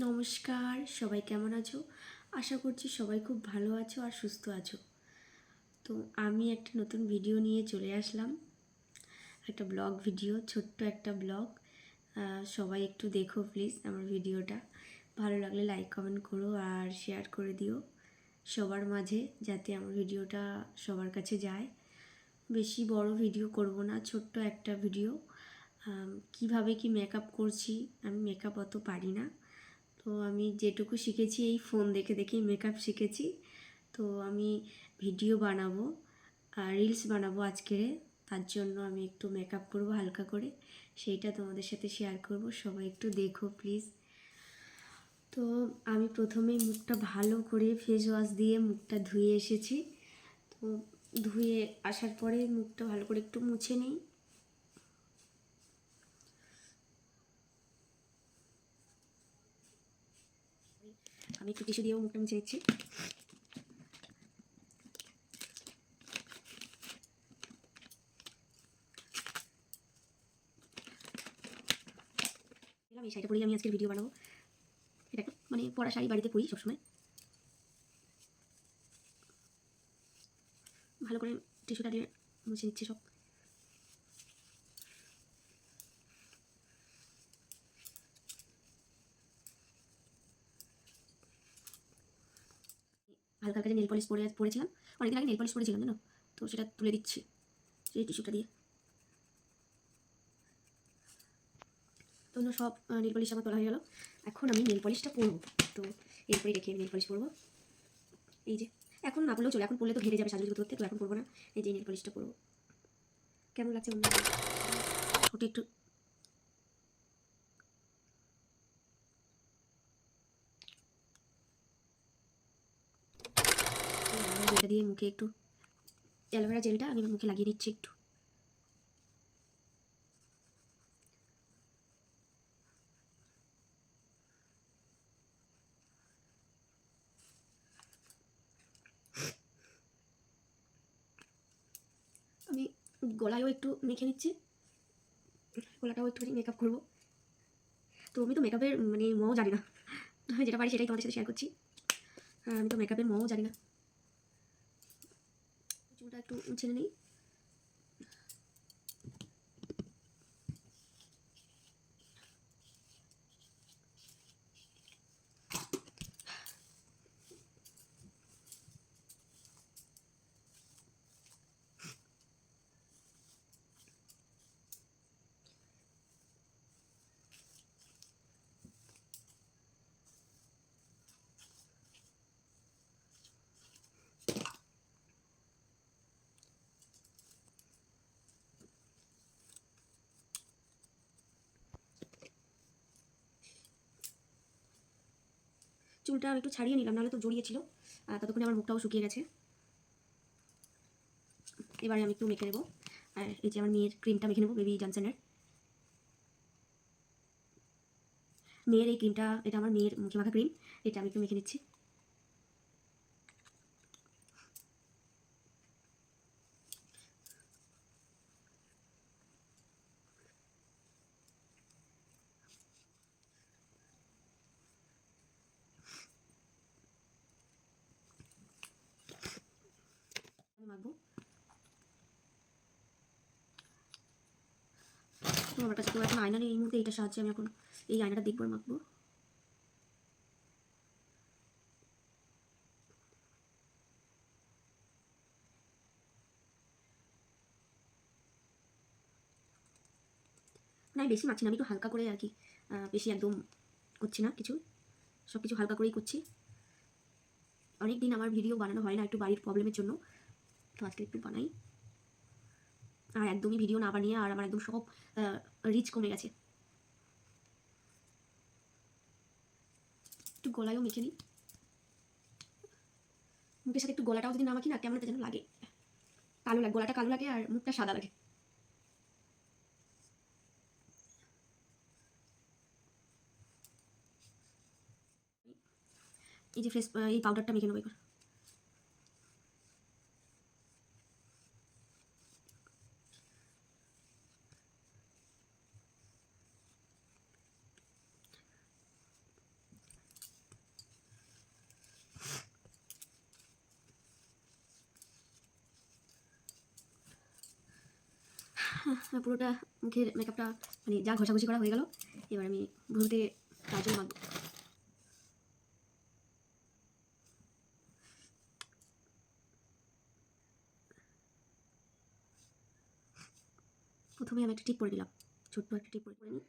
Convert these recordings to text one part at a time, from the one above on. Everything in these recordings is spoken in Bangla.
নমস্কার, সবাই কেমন আছো? আশা করছি সবাই খুব ভালো আছো আর সুস্থ আছো। তো আমি একটা নতুন ভিডিও নিয়ে চলে আসলাম। একটা ব্লগ ভিডিও ছোট্ট একটা ব্লগ সবাই একটু দেখো প্লিজ আমার ভিডিওটা ভালো লাগলে লাইক কমেন্ট করো আর শেয়ার করে দিও সবার মাঝে যাতে আমার ভিডিওটা সবার কাছে যায়। বেশি বড় ভিডিও করব না, ছোট্ট একটা ভিডিও কীভাবে কি মেকআপ করছি, আমি মেকআপ অত পারি না। তো আমি যেটুকু শিখেছি এই ফোন দেখে দেখেই মেকআপ শিখেছি। তো আমি ভিডিও বানাবো আর রিলস বানাবো আজকেরে তার জন্য আমি একটু মেকআপ করব হালকা করে। সেইটা তোমাদের সাথে শেয়ার করব। সবাই একটু দেখো প্লিজ তো আমি প্রথমেই মুখটা ভালো করে ফেস ওয়াশ দিয়ে মুখটা ধুয়ে এসেছি। তো ধুয়ে আসার পরে মুখটা ভালো করে একটু মুছে নিই। আমি একটু টিস্যু দিয়েও মুখটা মুছে নিচ্ছি। এই শাড়িটা পরেই আমি আজকের ভিডিও বানাবো। এটা মানে পরা শাড়ি বাড়িতে পরি সবসময়। ভালো করে টিস্যুটা দিয়ে মুছে নিচ্ছি সব। হালকা হালকা যে নেল পলিশ পরে পরেছিলাম, অনেকদিন আগে নেল পলিশ পরেছিলাম, জানো? তো সেটা তুলে দিচ্ছি, সেই টিস্যুটা দিয়ে। তো সব নেল পলিশ আমার তোলা হয়ে গেল। এখন আমি নেল পলিশটা পরবো। তো এরপরে রেখে নেল পলিশ পরবো। এই যে, এখন না পড়লেও চলে, এখন পড়লে তো ঘেরে যাবে সাজুগুজু করতে তো এখন পরবো না। এই যে নেল পলিশটা পরবো। কেমন লাগছে অন্য ওটা একটু এটা দিয়ে মুখে একটু অ্যালোভেরা জেলটা আমি মুখে লাগিয়ে দিচ্ছি একটু। আমি গলায়ও একটু মেখে নিচ্ছি। গলাটাও একটু মেকআপ করব। তো আমি তো মেকআপের মানে মও জানি না। আমি যেটা পারি সেটাই তোমাদের সাথে শেয়ার করছি। আমি তো মেকআপের মও জানি না। চুলটা একটু ছেড়ে চুলটা আমি একটু ছাড়িয়ে নিলাম, নাহলে তো জড়িয়ে ছিল আর ততক্ষণে আমার মুখটাও শুকিয়ে গেছে। এবারে আমি একটু মেখে নেব। আর এই যে আমার মেয়ের ক্রিমটা মেখে নেব বেবি জনসনের মেয়ের এই ক্রিমটা এটা আমার মেয়ের মুখে মাখা ক্রিম এটা আমি একটু মেখে নিচ্ছি আমি মাখবো আমার কাছে এখন আয়না নেই এই মুহূর্তে, এইটার সাহায্যে আমি এখন এই আয়নাটা দেখব মাখবো। না, বেশি মাখছি না, আমি একটু হালকা করে আর কি বেশি একদম করছি না কিছু। সব কিছু হালকা করেই করছি। অনেক দিন আমার ভিডিও বানানো হয় না একটু বাড়ির প্রবলেমের জন্য, তো আজকে একটু বানাই। আর একদমই ভিডিও না বানিয়ে আর আমার একদম সব রিচ কমে গেছে। একটু গলায়ও মেখে নিই। মুখের সাথে একটু গলাটাও যদি না মাখি না, কেমন একটা যেন লাগে। কালো লাগে, গলাটা কালো লাগে আর মুখটা সাদা লাগে। এই যে ফ্রেশ এই পাউডারটা মেখে নেব এবার। পুরোটা মুখের মেকআপটা মানে যা ঘষাঘষি করা হয়ে গেল, এবার আমি ভুলতে কাজল মাখবো প্রথমে আমি একটা টিপ করে দিলাম ছোট্ট একটা টিপ করে নিই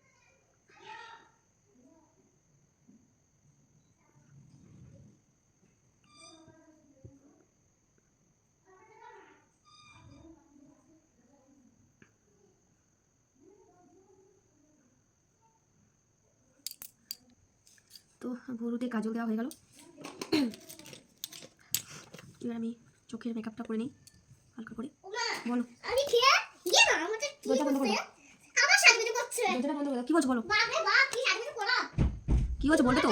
তো ভুরুতে কাজল দেওয়া হয়ে গেল। এবার আমি চোখের মেকআপটা করে নিই হালকা করে। বলো। কি বলছো বলো? কি হচ্ছে বলবে তো?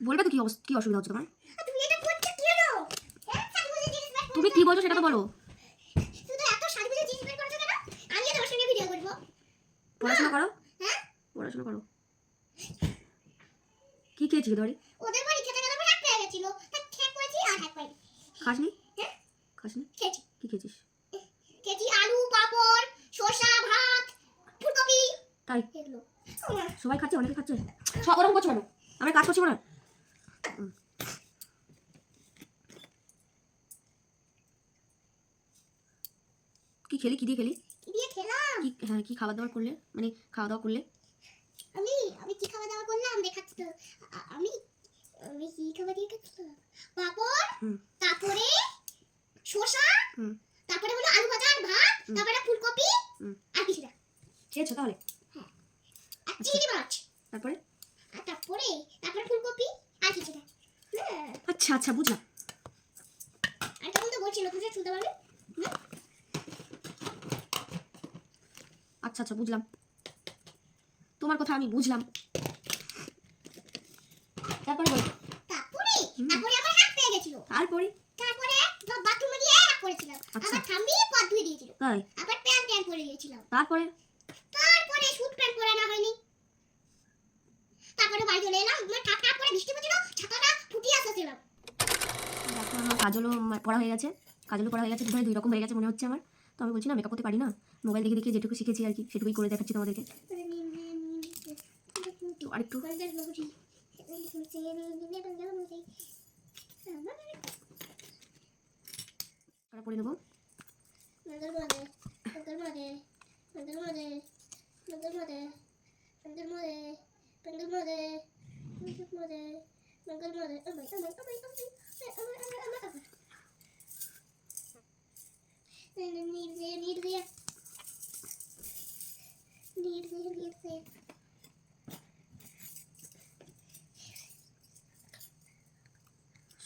বলবে তো কি কি অসুবিধা হচ্ছে তোমার? তুমি কি বলছো সেটা তো বলো। শুধু এত সাজগুজু জিনিস বের করছ কেন? আমি তোমার সঙ্গে ভিডিও করব। পড়াশোনা করো। হ্যাঁ? পড়াশোনা করো। কি খেয়েছি ধরে ওদের বাড়ি খেতে গেলে আমার হাত পেয়ে গেছিল। তা ঠেক করেছি আর হাত পাইনি। খাসনি? হ্যাঁ? খাসনি? খেয়েছি। কি খেয়েছিস? খেয়েছি আলু পাপড় শসা ভাত ফুলকপি। তাই? সবাই খাচ্ছে অনেকে খাচ্ছে? সব ওরকম করছ কেন? আমরা কাজ করছি না কি খেলি? কি দিয়ে খেলি? কি দিয়ে খেলাম? কি হ্যাঁ কি খাবার দাবার করলে? মানে খাওয়া দাওয়া করলে আমি আমি কি খাওয়া দাওয়া করলাম দেখাচ্ছি তো আ- আমি আমি কি খাবার দিয়ে খাচ্ছিলাম পাপড় তারপরে শসা তারপরে হলো আলু ভাজা আর ভাত তারপরে ফুলকপি আর কিছু না খেয়েছো তাহলে। আর চিংড়ি মাছ। তারপরে? আর তারপরে তারপরে ফুলকপি আর কিছু না হ্যাঁ আচ্ছা আচ্ছা বুঝলাম। আর কেমন তো বলছিল তুই শুনতে পারবি আচ্ছা আচ্ছা বুঝলাম। তোমার কথা আমি বুঝলাম। তারপরে বলো তারপরে হুম। তারপরে আমার হাত পেয়ে গেছিল তারপরে তারপরে বাথরুমে গিয়ে এক করেছিলাম আচ্ছা। আবার থাম্বি পথ ধুয়ে দিয়েছিল তাই আবার প্যান্ট প্যান্ট পরে গিয়েছিলাম তারপরে তারপরে স্যুট প্যান্ট পরানো হয়নি তারপরে বাড়ি চলে এলাম মানে ঠাপ ঠাপ করে বৃষ্টি পড়ছিল ছাতাটা ফুটিয়ে আসতেছিলাম দেখো আমার কাজলও পড়া হয়ে গেছে কাজলও পড়া হয়ে গেছে দুই রকম হয়ে গেছে মনে হচ্ছে আমার তো আমি বলছি না মেকআপ করতে পারি না মোবাইল দেখে দেখে যেটুকু শিখেছি আর কি সেটুকুই করে দেখাচ্ছি তোমাদেরকে আরেকটু করা পরে নেবো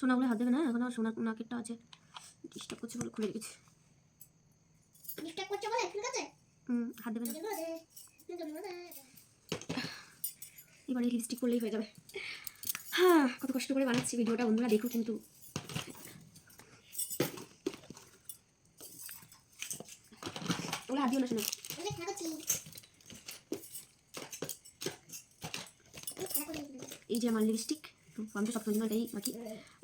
সোনাগুলো হাত দেবে না? এখন আর সোনা নাকেরটা আছে। ডিস্টার্ব করছে বলে খুলে রেখেছি। ডিস্টার্ব করছে বলে ঠিক আছে হুম হাত দেবে না। এবারে লিপস্টিক করলেই হয়ে যাবে। হ্যাঁ কত কষ্ট করে বানাচ্ছি ভিডিওটা বন্ধুরা দেখো কিন্তু। ওগুলো হাত দিও না শোনো এই যে আমার লিপস্টিক তো সবসময় জন্য এটাই মাখি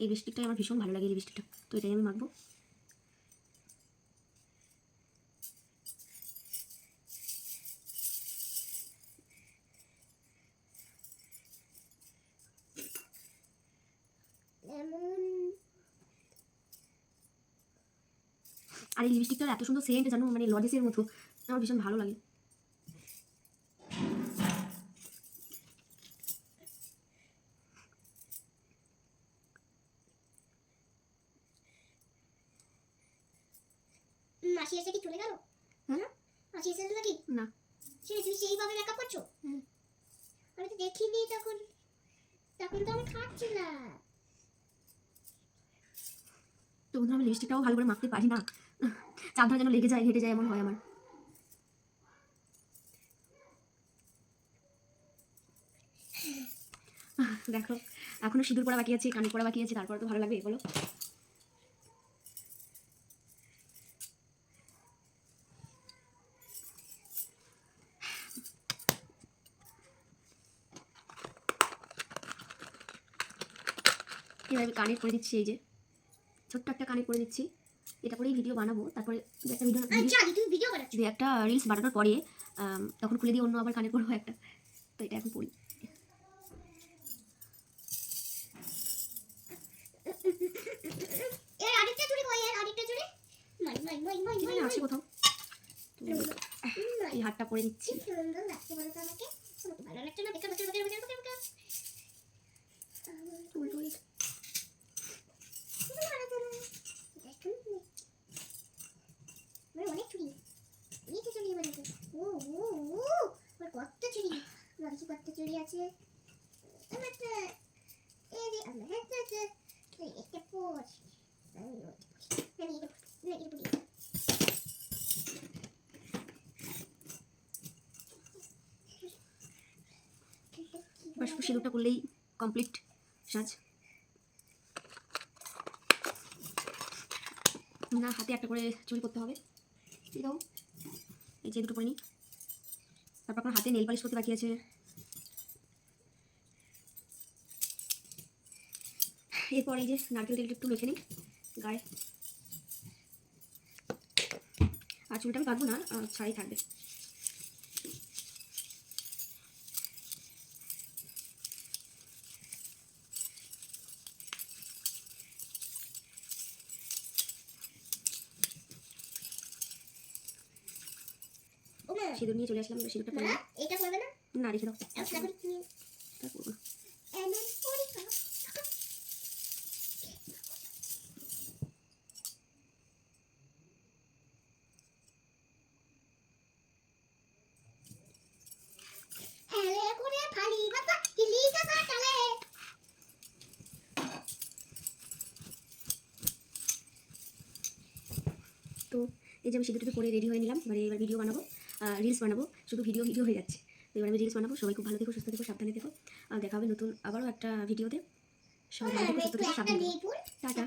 এই লিপস্টিকটাই আমার ভীষণ ভালো লাগে এই লিপস্টিকটা তো এটাই আমি মাখবো। আর এই লিপস্টিকটার এত সুন্দর সেন্ট জানো মানে লজেসের মতো। আমার ভীষণ ভালো লাগে। মাসি এসে কি চলে গেল? হ্যাঁ? এসে নাকি? না। তুমি সেইভাবে মেকআপ করছ? আমি তো দেখিনি তখন। তখন তো আমি খাচ্ছিলাম তো আমি লিপস্টিকটাও ভালো করে মাখতে পারি না। চারধার যেন লেগে যায় ঘেটে যায় এমন হয় আমার। দেখো এখনও সিঁদুর পড়া বাকি আছে কানের পড়া বাকি আছে তারপরে তো ভালো লাগবে বলো। এবার আমি কানে করে দিচ্ছি এই যে। ছোট্ট একটা কানে করে দিচ্ছি। এটা করেই ভিডিও বানাবো। তারপরে একটা ভিডিও আচ্ছা আদি তুমি ভিডিও বানাচ্ছ। দু একটা রিলস বানানোর পরে তখন খুলে দিয়ে অন্য আবার কানে করব একটা। তো এটা এখন পড়ি আছে কোথাও? এই হাতটা পরে তোমাকে ভালো লাগছে না? বেকার বেকার বেকার বেকার বেকার ও চুরি আছে আছে করলেই কমপ্লিট সাজ না হাতে একটা করে চুরি করতে হবে দাও এই যে দুটো করে নিই তারপর এখন হাতে নেল পালিশ করতে বাকি আছে। এরপর এই যে নারকেল তেলটা একটু মেখে নিই গায়ে। আর চুলটা আমি কাটবো না ছাড়াই থাকবে। সিঁদুর নিয়ে চলে আসলাম সিঁদুরটা পরে। এটা করবে না? না রেখে দাও করব চলে তো এই যে আমি সিঁদুরটা পরে রেডি হয়ে নিলাম এবারে এবার ভিডিও বানাবো। রিলস বানাবো। শুধু ভিডিও ভিডিও হয়ে যাচ্ছে। তো এবার আমি রিলস বানাবো। সবাই খুব ভালো থেকো সুস্থ থেকো সাবধানে থেকো। আর দেখা হবে নতুন আবারও একটা ভিডিওতে সবাই ভালো থেকো সুস্থ থেকো সাবধানে থেকো। টাটা।